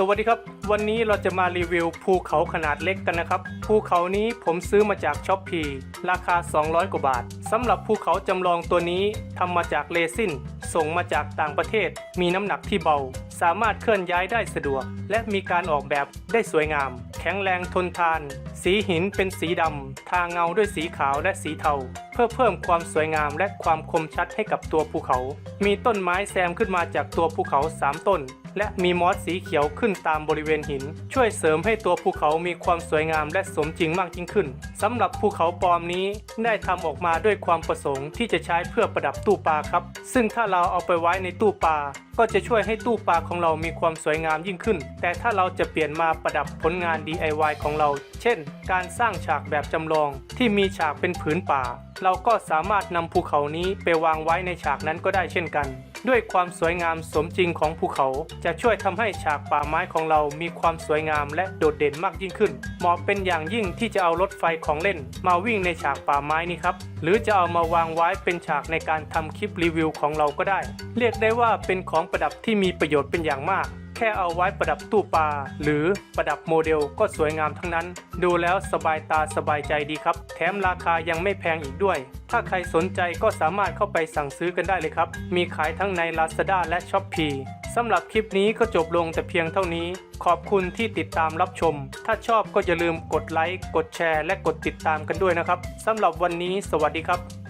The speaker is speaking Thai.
สวัสดีครับ วันนี้เราจะมารีวิวภูเขาขนาดเล็กกันนะครับ ภูเขานี้ผมซื้อมาจากช้อปปีราคา 200 กว่าบาทสำหรับภูเขาจำลองตัวนี้ทำมาจากเรซินส่งมาจากต่างประเทศ มีน้ำหนักที่เบา สามารถเคลื่อนย้ายได้สะดวก และมีการออกแบบได้สวยงาม แข็งแรงทนทาน สีหินเป็นสีดำทาเงาด้วยสีขาวและสีเทา เพื่อเพิ่มความสวยงามและความคมชัดให้กับตัวภูเขา มีต้นไม้แซมขึ้นมาจากตัวภูเขา 3 ต้น และมีมอสสีเขียวขึ้นตามบริเวณหิน ช่วยเสริมให้ตัวภูเขามีความสวยงามและสมจริงมากยิ่งขึ้นสำหรับภูเขาปลอมนี้ได้ทำออกมาด้วยความประสงค์ที่จะใช้เพื่อประดับตู้ปลาครับ ซึ่งถ้าเราเอาไปไว้ในตู้ปลาก็จะช่วยให้ตู้ปลาของเรามีความสวยงามยิ่งขึ้น แต่ถ้าเราจะเปลี่ยนมาประดับผลงาน DIY ของเรา เช่น การสร้างฉากแบบจำลองที่มีฉากเป็นผืนป่า เราก็สามารถนำภูเขานี้ไปวางไว้ในฉากนั้นก็ได้เช่นกัน ด้วยความสวยงามสมจริงของภูเขา จะช่วยทำให้ฉากป่าไม้ของเรามีความสวยงามและโดดเด่นมากยิ่งขึ้น เหมาะเป็นอย่างยิ่งที่จะเอารถไฟของเล่น มาวิ่งในฉากป่าไม้นี่ครับ หรือจะเอามาวางไว้เป็นฉากในการทำคลิปรีวิวของเราก็ได้ เรียกได้ว่าเป็นของประดับที่มีประโยชน์เป็นอย่างมาก แค่เอาไว้ประดับตู้ปลาหรือประดับโมเดลก็สวยงามทั้งนั้น ดูแล้วสบายตาสบายใจดีครับ แถมราคายังไม่แพงอีกด้วย ถ้าใครสนใจก็สามารถเข้าไปสั่งซื้อกันได้เลยครับ มีขายทั้งใน Lazada และ s h อ p e e สำหรับคลิปนี้ก็จบลงแต่เพียงเท่านี้ ขอบคุณที่ติดตามรับชม ถ้าชอบก็อย่าลืมกดไลค์ กดแชร์ และกดติดตามกันด้วยนะครับสำหรับวันนี้ สวัสดีครับ